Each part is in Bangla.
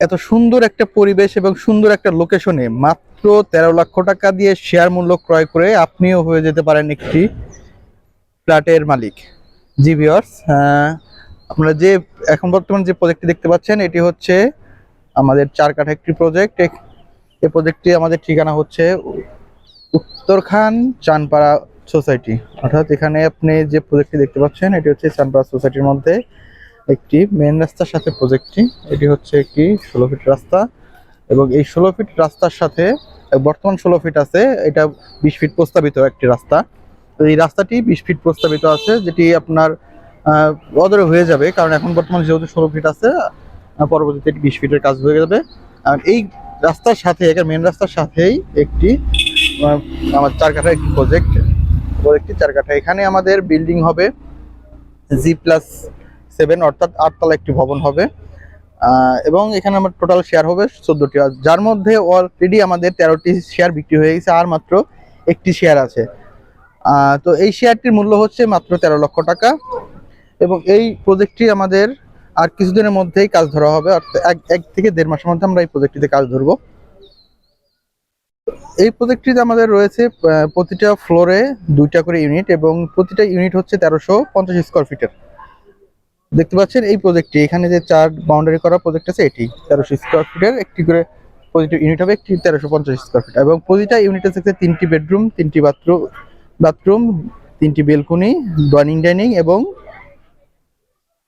এত সুন্দর একটা পরিবেশ এবং সুন্দর একটা লোকেশনে মাত্র তেরো লক্ষ টাকা দিয়ে শেয়ার মূল্য ক্রয় করে আপনিও হয়ে যেতে পারেন একটি ফ্ল্যাটের মালিক। জি ভিওর্স আপনারা যে এখন বর্তমান যে প্রজেক্টটি দেখতে পাচ্ছেন, এটি হচ্ছে আমাদের চার কাঠা একটি প্রজেক্ট এই প্রজেক্টটি আমাদের ঠিকানা হচ্ছে উত্তরখান চানপাড়া সোসাইটি অর্থাৎ এখানে আপনি যে প্রজেক্টটি দেখতে পাচ্ছেন, এটি হচ্ছে চানপাড়া সোসাইটির মধ্যে একটি মেন রাস্তার সাথে প্রজেক্টটি এটি হচ্ছে একটি ষোলো ফিট রাস্তা এবং এই ষোলো ফিট রাস্তার সাথে, বর্তমান ষোলো ফিট আছে, এটা বিশ ফিট প্রস্তাবিত একটি রাস্তা। তো এই রাস্তাটি বিশ ফিট প্রস্তাবিত আছে, যেটি আপনার অদরে হয়ে যাবে, কারণ এখন বর্তমান যেহেতু ষোলো ফিট আছে পরবর্তীতে বিশ ফিটের কাজ হয়ে যাবে। আর এই রাস্তার সাথে এখানে মেন রাস্তার সাথেই একটি আমার চার কাঠা একটি প্রজেক্ট প্রজেক্টটি চার কাঠা এখানে আমাদের বিল্ডিং হবে জি প্লাস সেভেন অর্থাৎ আটতলা একটি ভবন হবে। এবং এখানে আমার টোটাল শেয়ার হবে চোদ্দটি। যার মধ্যে অলরেডি আমাদের তেরোটি শেয়ার বিক্রি হয়ে গেছে, আর মাত্র একটি শেয়ার আছে। তো এই শেয়ারটির মূল্য হচ্ছে মাত্র তেরো লক্ষ টাকা। এবং এই প্রজেক্টটি আমাদের আর কিছুদিনের মধ্যেই কাজ ধরা হবে, অর্থাৎ এক এক থেকে দেড় মাসের মধ্যে আমরা এই প্রজেক্টটিতে কাজ ধরবো। এই প্রজেক্টটিতে আমাদের রয়েছে প্রতিটা ফ্লোরে দুইটা করে ইউনিট এবং প্রতিটা ইউনিট হচ্ছে তেরোশো পঞ্চাশ স্কোয়ার ফিটের দেখতে পাচ্ছেন এই প্রজেক্টটি এখানে যে চার বাউন্ডারি করা প্রজেক্ট আছে, এটি তেরোশো স্কোয়ার ফিটের একটি করে প্রতিটা ইউনিট হবে, একটি তেরোশো পঞ্চাশ স্কোয়ার ফিট এবং প্রতিটা ইউনিটে থাকছে তিনটি বেডরুম তিনটি বাথরুম বাথরুম তিনটি বেলকনি ডাইনিং ডাইনিং এবং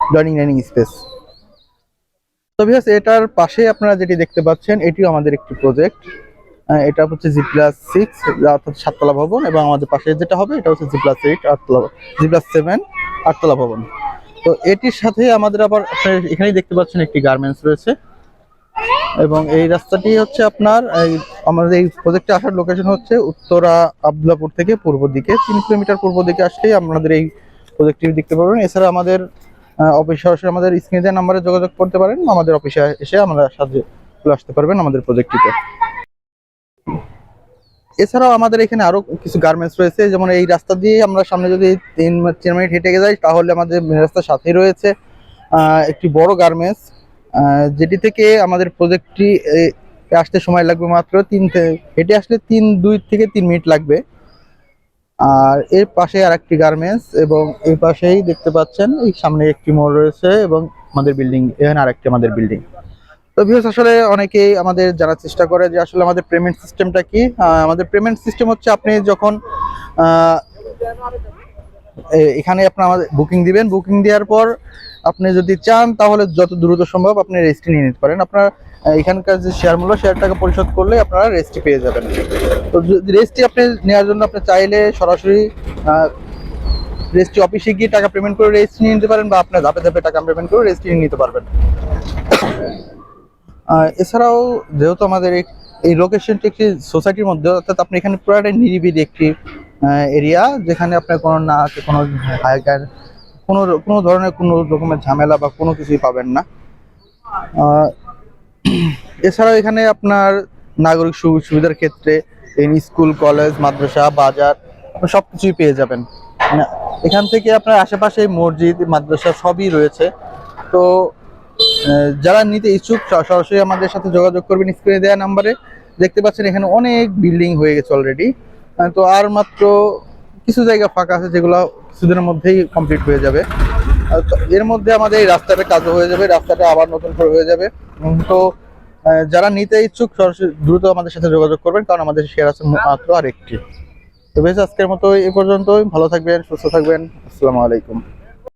ডাইনিং ডাইনিং স্পেস তো ভিউয়ার্স এটার পাশে আপনারা যেটি দেখতে পাচ্ছেন, এটিও আমাদের একটি প্রজেক্ট এটা হচ্ছে জি প্লাস সিক্স অর্থাৎ সাততলা ভবন এবং আমাদের পাশে যেটা হবে, এটা হচ্ছে জি প্লাস এইট আটতলা জি প্লাস সেভেন আটতলা ভবন। তো এটির সাথে আমাদের আবার এখানেই দেখতে পাচ্ছেন একটি গার্মেন্টস রয়েছে। এবং এই রাস্তাটি হচ্ছে আপনার, এই আমাদের এই প্রজেক্টে আসার লোকেশন হচ্ছে উত্তরা আবদুল্লাপুর থেকে পূর্ব দিকে। তিন কিলোমিটার পূর্ব দিকে আসলেই আপনাদের এই প্রজেক্টটি দেখতে পারবেন এছাড়া আমাদের অফিস সরাসরি আমাদের স্ক্রিনে নাম্বারে যোগাযোগ করতে পারেন। আমাদের অফিসে এসে আমরা চলে আসতে পারবেন আমাদের প্রজেক্টটিতে এছাড়াও আমাদের এখানে আরও কিছু গার্মেন্টস রয়েছে, যেমন এই রাস্তা দিয়ে আমরা সামনে যদি তিন চার মিনিট হেঁটে যাই, তাহলে আমাদের রাস্তার সাথেই রয়েছে একটি বড় গার্মেন্টস যেটি থেকে আমাদের প্রজেক্টটি আসতে সময় লাগবে মাত্র তিন হেঁটে আসলে তিন, দুই থেকে তিন মিনিট লাগবে। আর এর পাশে আর একটি গার্মেন্টস এবং এই পাশেই দেখতে পাচ্ছেন, এই সামনে একটি মোড় রয়েছে এবং আমাদের বিল্ডিং এখানে আরেকটি আমাদের বিল্ডিং তো ভিউস আসলে অনেকেই আমাদের জানার চেষ্টা করে যে আসলে আমাদের পেমেন্ট সিস্টেমটা কি। আমাদের পেমেন্ট সিস্টেম হচ্ছে আপনি যখন এখানে আপনার আমাদের বুকিং দিবেন। বুকিং দেওয়ার পর আপনি যদি চান, তাহলে যত দ্রুত সম্ভব আপনি রেজিস্ট্রি নিয়ে নিতে পারেন। আপনার এখানকার যে শেয়ার মূল্য শেয়ার টাকা পরিশোধ করলে আপনারা রেজিস্ট্রি পেয়ে যাবেন। তো রেজিস্ট্রি আপনি নেওয়ার জন্য আপনি চাইলে সরাসরি রেজিস্ট্রি অফিসে গিয়ে টাকা পেমেন্ট করে রেজিস্ট্রি নিয়ে নিতে পারেন বা আপনার ধাপে ধাপে টাকা পেমেন্ট করে রেজিস্ট্রি নিয়ে নিতে পারবেন। এছাড়াও যেহেতু আমাদের এই- লোকেশনটি একটি সোসাইটির মধ্যে, অর্থাৎ আপনি এখানে পুরাটাই নিরিবিলি একটি এরিয়া যেখানে আপনার কোনো না আছে কোনো হাইকার কোনো কোনো ধরনের কোনো রকমের ঝামেলা বা কোনো কিছুই পাবেন না। এছাড়াও এখানে আপনার নাগরিক সু- সুবিধার ক্ষেত্রে স্কুল, কলেজ, মাদ্রাসা, বাজার সব কিছুই পেয়ে যাবেন। মানে এখান থেকে আপনার আশেপাশে মসজিদ, মাদ্রাসা সবই রয়েছে। তো যারা নিতে ইচ্ছুক সরাসরি আমাদের সাথে যোগাযোগ করবেন স্ক্রিনে দেওয়া নাম্বারে দেখতে পাচ্ছেন এখানে অনেক বিল্ডিং হয়ে গেছে অলরেডি তো আর মাত্র কিছু জায়গা ফাঁকা আছে যেগুলো কিছুদিনের মধ্যেই কমপ্লিট হয়ে যাবে। এর মধ্যে আমাদের এই রাস্তাটা কাজও হয়ে যাবে, রাস্তাটা আবার নতুন করে হয়ে যাবে। তো যারা নিতে ইচ্ছুক, সরাসরি দ্রুত আমাদের সাথে যোগাযোগ করবেন, কারণ আমাদের শেয়ার আছে মাত্র আর একটি তো বেশ, আজকের মতো এই পর্যন্তই। ভালো থাকবেন, সুস্থ থাকবেন। আসসালামু আলাইকুম।